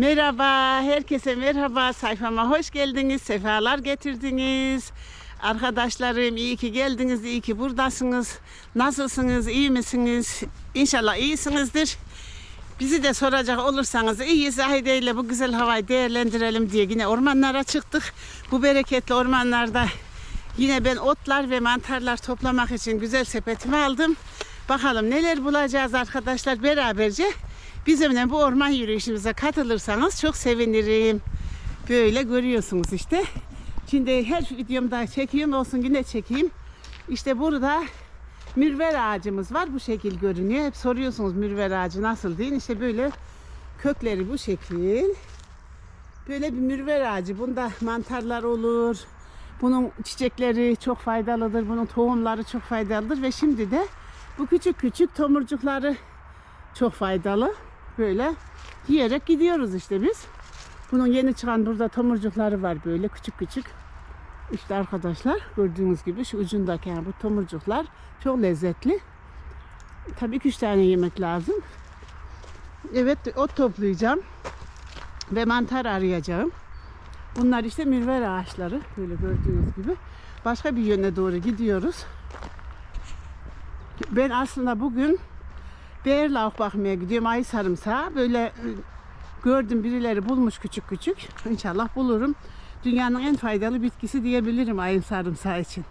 Merhaba, herkese merhaba. Sayfama hoş geldiniz, sefalar getirdiniz. Arkadaşlarım iyi ki geldiniz, iyi ki buradasınız. Nasılsınız, iyi misiniz? İnşallah iyisinizdir. Bizi de soracak olursanız iyiyiz. Haydi ile bu güzel havayı değerlendirelim diye yine ormanlara çıktık. Bu bereketli ormanlarda yine ben otlar ve mantarlar toplamak için güzel sepetimi aldım. Bakalım neler bulacağız arkadaşlar beraberce. Bizimle bu orman yürüyüşümüze katılırsanız çok sevinirim. Böyle görüyorsunuz işte. Şimdi her videomda çekiyorum olsun yine çekeyim. İşte burada mürver ağacımız var. Bu şekil görünüyor. Hep soruyorsunuz mürver ağacı nasıl değil. İşte böyle kökleri bu şekil. Böyle bir mürver ağacı. Bunda mantarlar olur. Bunun çiçekleri çok faydalıdır. Bunun tohumları çok faydalıdır. Ve şimdi de bu küçük küçük tomurcukları çok faydalı. Böyle yiyerek gidiyoruz işte biz. Bunun yeni çıkan burada tomurcukları var böyle küçük küçük. İşte arkadaşlar gördüğünüz gibi şu ucundaki yani bu tomurcuklar çok lezzetli. Tabii ki üç tane yemek lazım. Evet ot toplayacağım ve mantar arayacağım. Bunlar işte mürver ağaçları böyle gördüğünüz gibi. Başka bir yöne doğru gidiyoruz. Ben aslında bugün Beğerlavuk bakmaya gidiyorum ay sarımsağı. Böyle e, gördüm birileri bulmuş küçük küçük. İnşallah bulurum. Dünyanın en faydalı bitkisi diyebilirim ayın sarımsağı için.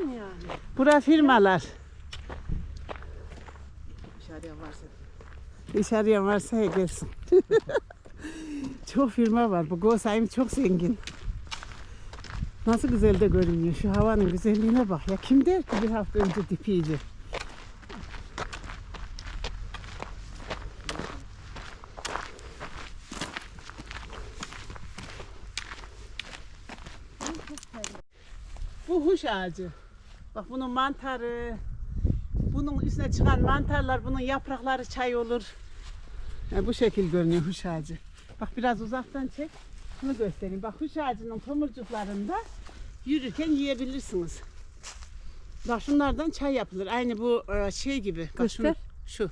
Şurasın yani. Bura firmalar. Dışarıya varsa. İş arayan varsa gelsin. çok firma var. Bu Gosayim çok zengin. Nasıl güzel de görünüyor. Şu havanın güzelliğine bak. Ya kim der ki bir hafta önce dipiydi. Bu huş ağacı. Bak bunun mantarı, bunun üstüne çıkan mantarlar, bunun yaprakları çay olur. Yani bu şekil görünüyor huş ağacı. Bak biraz uzaktan çek. Bunu göstereyim. Bak huş ağacının tomurcuklarında yürürken yiyebilirsiniz. Bak şunlardan çay yapılır. Aynı bu e, şey gibi. Bak şunu, şu.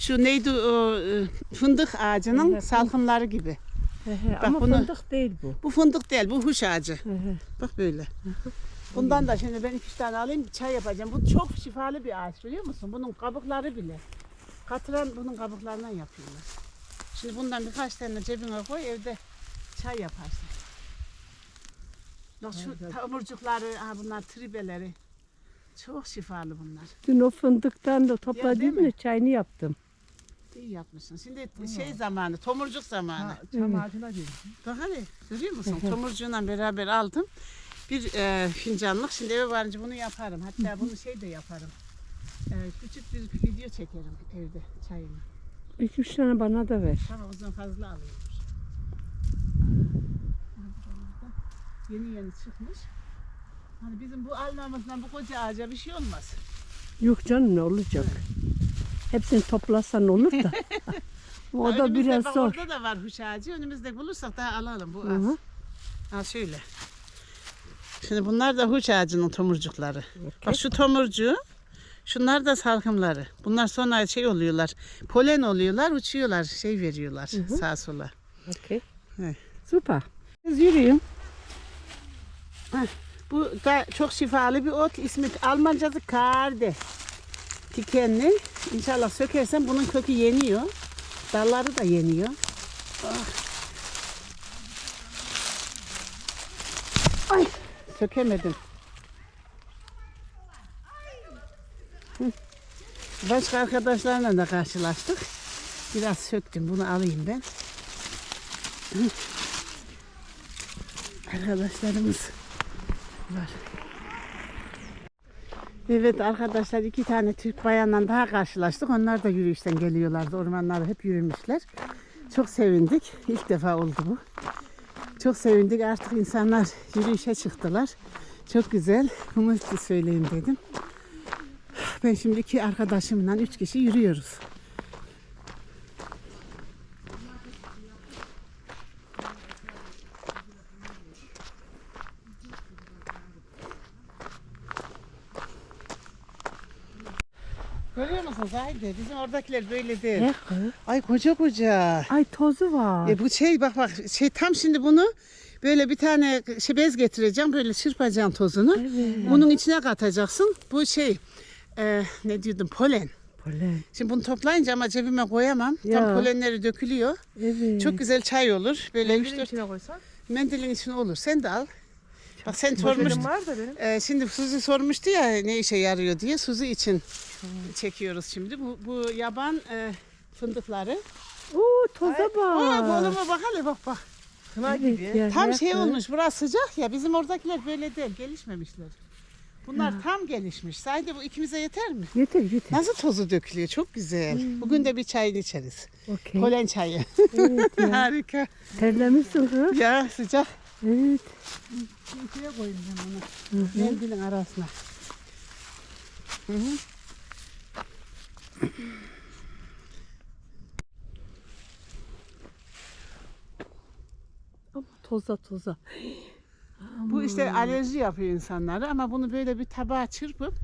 Şu neydi o e, fındık ağacının Evet, salkımları gibi. Bak Ama bunu- fındık değil bu. Bu fındık değil, bu huş ağacı. Bak böyle. Bundan da şimdi ben iki tane alayım bir çay yapacağım. Bu çok şifalı bir ağaç biliyor musun? Bunun kabukları bile. Katıran bunun kabuklarından yapıyorlar. Şimdi bundan birkaç tane cebine koy evde çay yaparsın. Bak şu Evet. tomurcukları, ha bunlar tribeleri. Çok şifalı bunlar. Dün o fındıktan da değil topladım mi? da çayını yaptım. İyi yapmışsın. Şimdi şey zamanı, tomurcuk zamanı. çam ağacına girdim. Bak hadi görüyor musun? Tomurcuğuyla beraber aldım. Bir e, fincanlık. Şimdi eve varınca bunu yaparım. Hatta bunu şey de yaparım. E, küçük bir video çekerim evde çayımı. İki üç tane bana da ver. Tamam o zaman fazla alayım. Yeni yeni çıkmış. Hani bizim bu almamızdan bu koca ağaca bir şey olmaz. Yok canım ne olacak? Hepsini toplasan olur da. o Ha, da önümüzde biraz bak zor. Orada da var huş ağacı. Önümüzde bulursak daha alalım. Bu az. hı. Al şöyle. Şimdi bunlar da huç ağacının tomurcukları. Okey. Bak şu tomurcuğu, şunlar da salkımları. Bunlar sonra şey oluyorlar, polen oluyorlar, uçuyorlar, şey veriyorlar Hı hı. sağa sola. Okey. Evet. Süper. Biz yürüyün. Bu da çok şifalı bir ot. İsmi Almancası karde. Dikenli. İnşallah sökersen bunun kökü yeniyor. Dalları da yeniyor. Ah. Ay sökemedim. Başka arkadaşlarla da karşılaştık. Biraz söktüm. Bunu alayım ben. Arkadaşlarımız var. Evet arkadaşlar iki tane Türk bayanla daha karşılaştık. Onlar da yürüyüşten geliyorlardı. Ormanlarda hep yürümüşler. Çok sevindik. İlk defa oldu bu. Çok sevindik. Artık insanlar yürüyüşe çıktılar. Çok güzel. Bunu size söyleyeyim dedim. Ben şimdi iki arkadaşımla üç kişi yürüyoruz. Haydi? Bizim oradakiler böyle değil. Ne kız? Ay koca koca. Ay tozu var. E bu şey bak bak şey tam şimdi bunu böyle bir tane şey bez getireceğim böyle çırpacaksın tozunu. Evet. Bunun içine katacaksın. Bu şey e, ne diyordum polen. Polen. Şimdi bunu toplayınca ama cebime koyamam. Ya. Tam polenleri dökülüyor. Evet. Çok güzel çay olur. Böyle Mendilin dört içine koysan. mendilin içine olur. Sen de al. Bak sen sormuştun. Var da benim. Ee, şimdi Suzi sormuştu ya ne işe yarıyor diye. Suzi için çekiyoruz şimdi. Bu, bu yaban e, fındıkları. Oo toza Aa, bak. koluma bak hele bak bak. Kına Evet gibi. ya, Tam şey kız. olmuş burası sıcak ya bizim oradakiler böyle değil gelişmemişler. Bunlar tam gelişmiş. Sadece bu ikimize yeter mi? Yeter yeter. Nasıl tozu dökülüyor çok güzel. Bugün de bir çayını içeriz. Okey. Polen çayı. Evet ya. Harika. Terlemişsin kız. Ya sıcak. Evet. İçine koyayım ben onu. Mendilin arasına. Hı hı. Ama toza toza. Bu işte alerji yapıyor insanları ama bunu böyle bir tabağa çırpıp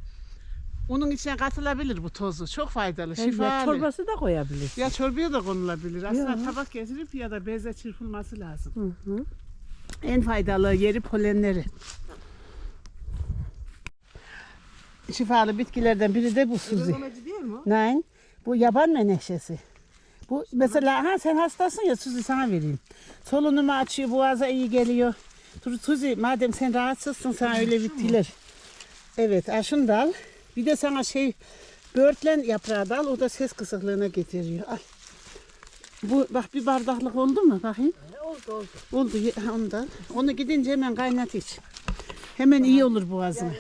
onun içine katılabilir bu tozu. Çok faydalı, Ya şifalı. çorbası da koyabilirsin. Ya çorbaya da konulabilir. Aslında Ya. tabak getirip ya da beze çırpılması lazım. Hı hı. En faydalı yeri polenleri. Şifalı bitkilerden biri de bu Suzi. Nein, bu yaban menekşesi. Bu mesela ha sen hastasın ya Suzi sana vereyim. Solunumu açıyor, boğaza iyi geliyor. Dur Suzi madem sen rahatsızsın sana öyle bittiler. Evet, ha şunu da al. Bir de sana şey böğürtlen yaprağı da al. O da ses kısıklığına getiriyor. Al. Bu bak bir bardaklık oldu mu bakayım? Oldu oldu. Oldu ye- ha, onu gidince hemen kaynat iç. Hemen iyi olur boğazına. Ya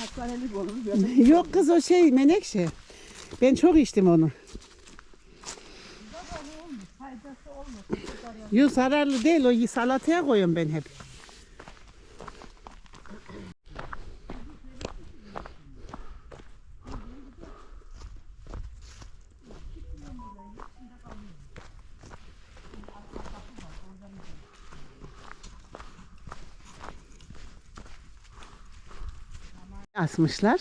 hastanelik olur. Yok kız o şey menekşe. Ben çok içtim onu. Yok zararlı değil o salataya koyuyorum ben hep. Asmışlar.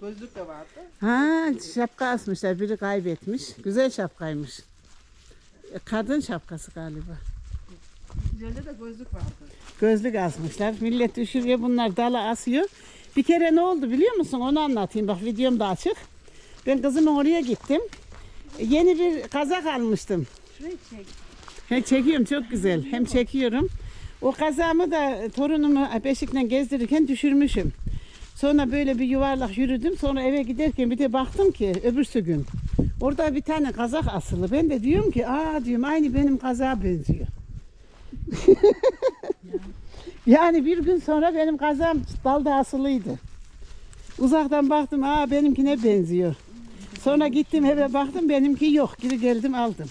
Gözlük de vardı. Ha şapka asmışlar. Biri kaybetmiş. Güzel şapkaymış. E, Kadın şapkası galiba. Üzerinde de gözlük vardı. Gözlük asmışlar. Millet düşürüyor bunlar dala asıyor. Bir kere ne oldu biliyor musun? Onu anlatayım. Bak videom da açık. Ben kızımın oraya gittim. E, Yeni bir kazak almıştım. Şurayı çek. He, çekiyorum çok güzel. Hem çekiyorum. O kazağımı da torunumu beşikten gezdirirken düşürmüşüm. Sonra böyle bir yuvarlak yürüdüm. Sonra eve giderken bir de baktım ki öbürsü gün. Orada bir tane kazak asılı. Ben de diyorum ki aa diyorum aynı benim kazağa benziyor. yani bir gün sonra benim kazağım dalda asılıydı. Uzaktan baktım aa benimkine benziyor. Sonra gittim eve baktım benimki yok. Geri geldim aldım.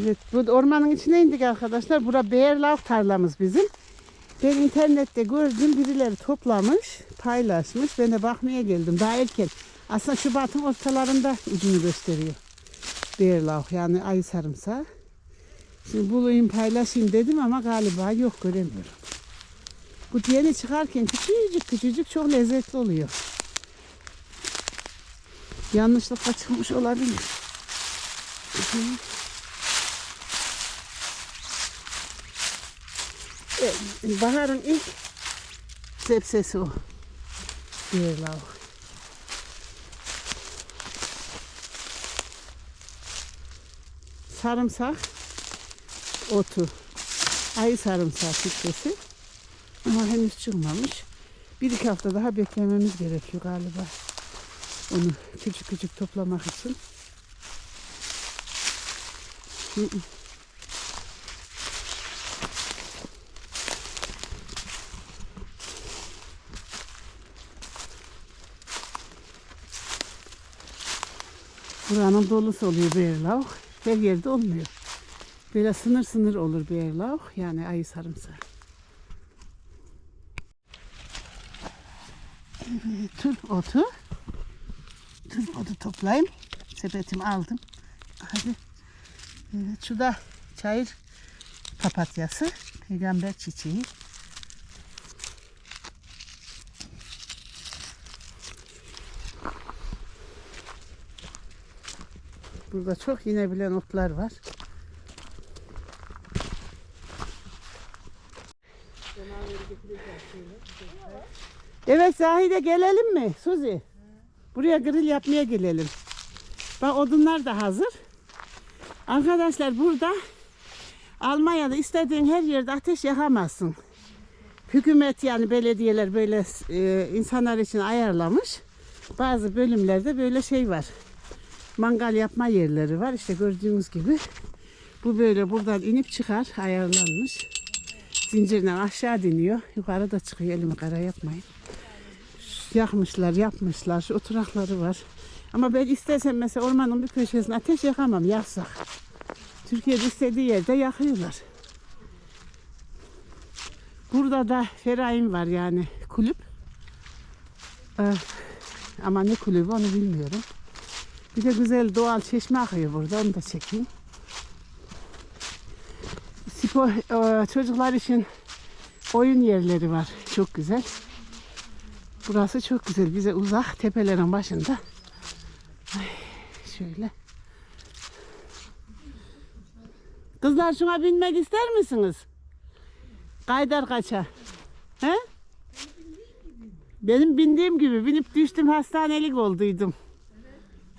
Evet, bu ormanın içine indik arkadaşlar. Bura beğerlav tarlamız bizim. Ben internette gördüm birileri toplamış, paylaşmış. Ben de bakmaya geldim daha erken. Aslında Şubat'ın ortalarında ucunu gösteriyor. Beğerlav yani ayı sarımsağı. Şimdi bulayım paylaşayım dedim ama galiba yok göremiyorum. Bu yeni çıkarken küçücük küçücük çok lezzetli oluyor. Yanlışlıkla çıkmış olabilir. Evet, baharın ilk sebzesi o. Börlav. Sarımsak otu. Ayı sarımsağı fikresi. Ama henüz çıkmamış. Bir iki hafta daha beklememiz gerekiyor galiba. Onu küçük küçük toplamak için. Hı hı. Buranın dolusu oluyor bearlav. Her yerde olmuyor. Böyle sınır sınır olur bearlav. Yani ayı sarımsağı. Evet, otu. Tül otu toplayayım. Sepetimi aldım. Hadi. Evet, şu da çayır papatyası. Peygamber çiçeği. Burada çok inebilen otlar var. Evet Zahide gelelim mi Suzi? Buraya grill yapmaya gelelim. Bak odunlar da hazır. Arkadaşlar burada Almanya'da istediğin her yerde ateş yakamazsın. Hükümet yani belediyeler böyle e, insanlar için ayarlamış. Bazı bölümlerde böyle şey var mangal yapma yerleri var. İşte gördüğünüz gibi bu böyle buradan inip çıkar ayarlanmış. Zincirden aşağı diniyor. Yukarı da çıkıyor. Elimi kara yapmayın. Yakmışlar, yapmışlar. Şu oturakları var. Ama ben istesem mesela ormanın bir köşesine ateş yakamam. Yasak. Türkiye'de istediği yerde yakıyorlar. Burada da Feraim var yani kulüp. Ee, ama ne kulübü onu bilmiyorum. Bir de güzel doğal çeşme akıyor burada. Onu da çekeyim. Spor, e, çocuklar için oyun yerleri var. Çok güzel. Burası çok güzel. Bize uzak. Tepelerin başında. Ay, şöyle. Kızlar şuna binmek ister misiniz? Kaydar kaça. He? Benim bindiğim gibi binip düştüm hastanelik olduydum.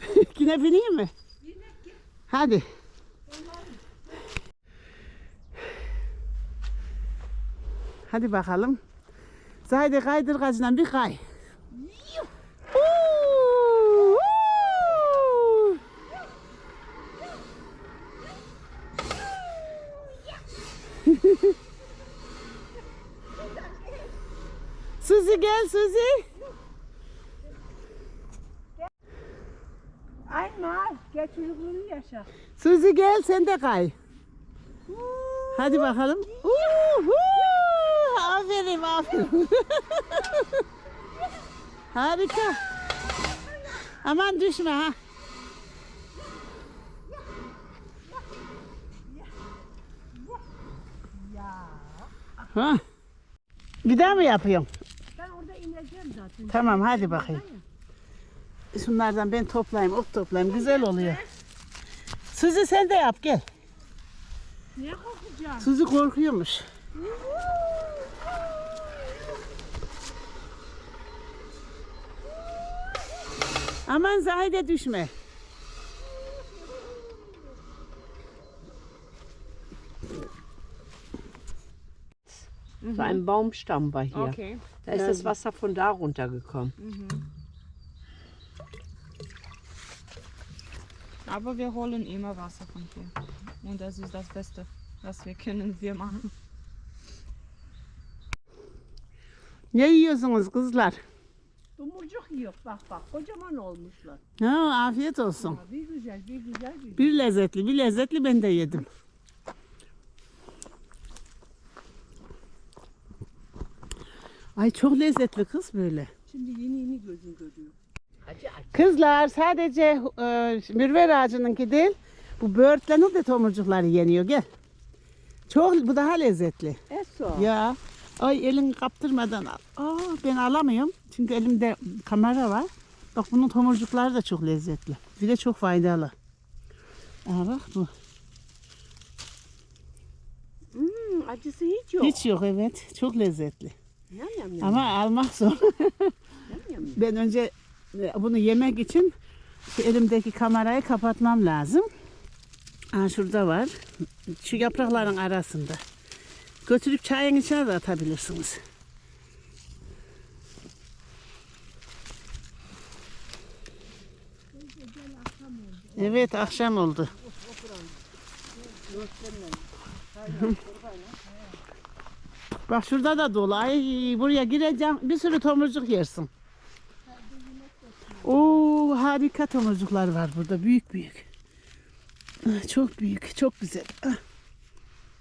Yine bineyim mi? Hadi. Hadi bakalım. Zahide kaydırgacından bir kay. Uuu, uuu. Suzi gel Suzi. Ayma. Gel çocukluğunu yaşa. Suzi gel sen de kay. Hadi bakalım. Uhu! Aferin aferin. Harika. Aman düşme ha. Ha. Bir daha mı yapıyorum? Ben orada ineceğim zaten. Tamam hadi bakayım. Şunlardan ben toplayayım, ot toplayayım. Güzel oluyor. Suzi sen de yap gel. Niye korkacağım? Suzi korkuyormuş. Aman Zahide düşme. So ein Baumstamm war hier. Okay. Da ist das Wasser von da runtergekommen. Aber wir holen immer Wasser von hier. Und das ist das Beste, was wir können wir machen. Ne yiyorsunuz kızlar? Domurcuk yiyor bak bak kocaman olmuşlar. Ha, afiyet olsun. Ya bir güzel bir güzel bir Bir lezzetli, bir lezzetli ben de yedim. Ay çok lezzetli kız böyle. Şimdi yeni yeni gözün görüyor. Kızlar sadece e, mürver ağacınınki değil, bu böğürtlenin de tomurcukları yeniyor. Gel. Çok, bu daha lezzetli. Eso. Ya. Ay elini kaptırmadan al. Aa, ben alamıyorum. Çünkü elimde kamera var. Bak bunun tomurcukları da çok lezzetli. Bir de çok faydalı. Aa, bak bu. Hmm, acısı hiç yok. Hiç yok evet. Çok lezzetli. Yam yam yam. Ama almak zor. yam, yam. Ben önce bunu yemek için elimdeki kamerayı kapatmam lazım. Aa, şurada var. Şu yaprakların arasında. Götürüp çayın içine de atabilirsiniz. Evet akşam oldu. Bak şurada da dolu. Ay buraya gireceğim. Bir sürü tomurcuk yersin. Harika tomurcuklar var burada. Büyük büyük. Ah, Çok büyük. Çok güzel. Ah.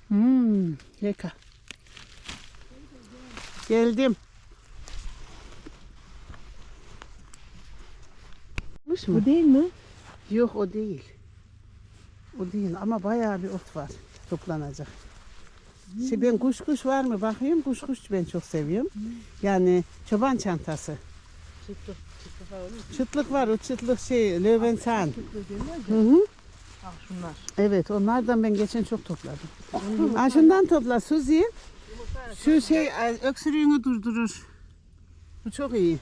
Hmm, yeka. Geldim. Bu değil mi? Yok o değil. O değil ama bayağı bir ot var toplanacak. Şey ben kuş kuş var mı bakayım kuş kuş ben çok seviyorum. Yani çoban çantası. Çıtlık var o çıtlık şey löwensan. Hı hı. şunlar. Evet onlardan ben geçen çok topladım. Aa, şundan topla Suzi. Şu şey e, öksürüğünü durdurur. Bu çok iyi.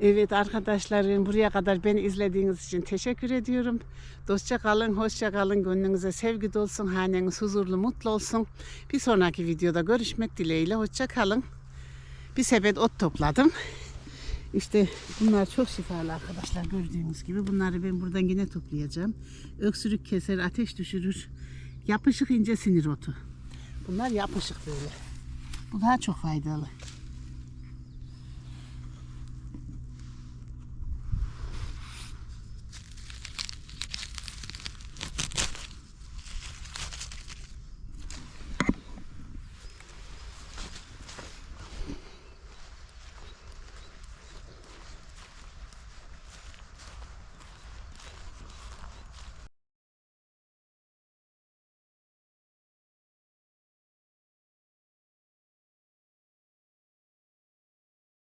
Evet arkadaşlarım buraya kadar beni izlediğiniz için teşekkür ediyorum. Dostça kalın, hoşça kalın. Gönlünüze sevgi dolsun, haneniz huzurlu, mutlu olsun. Bir sonraki videoda görüşmek dileğiyle. Hoşça kalın. Bir sepet ot topladım. İşte bunlar çok şifalı arkadaşlar gördüğünüz gibi. Bunları ben buradan yine toplayacağım. Öksürük keser, ateş düşürür. Yapışık ince sinir otu. Bunlar yapışık böyle. Bu daha çok faydalı.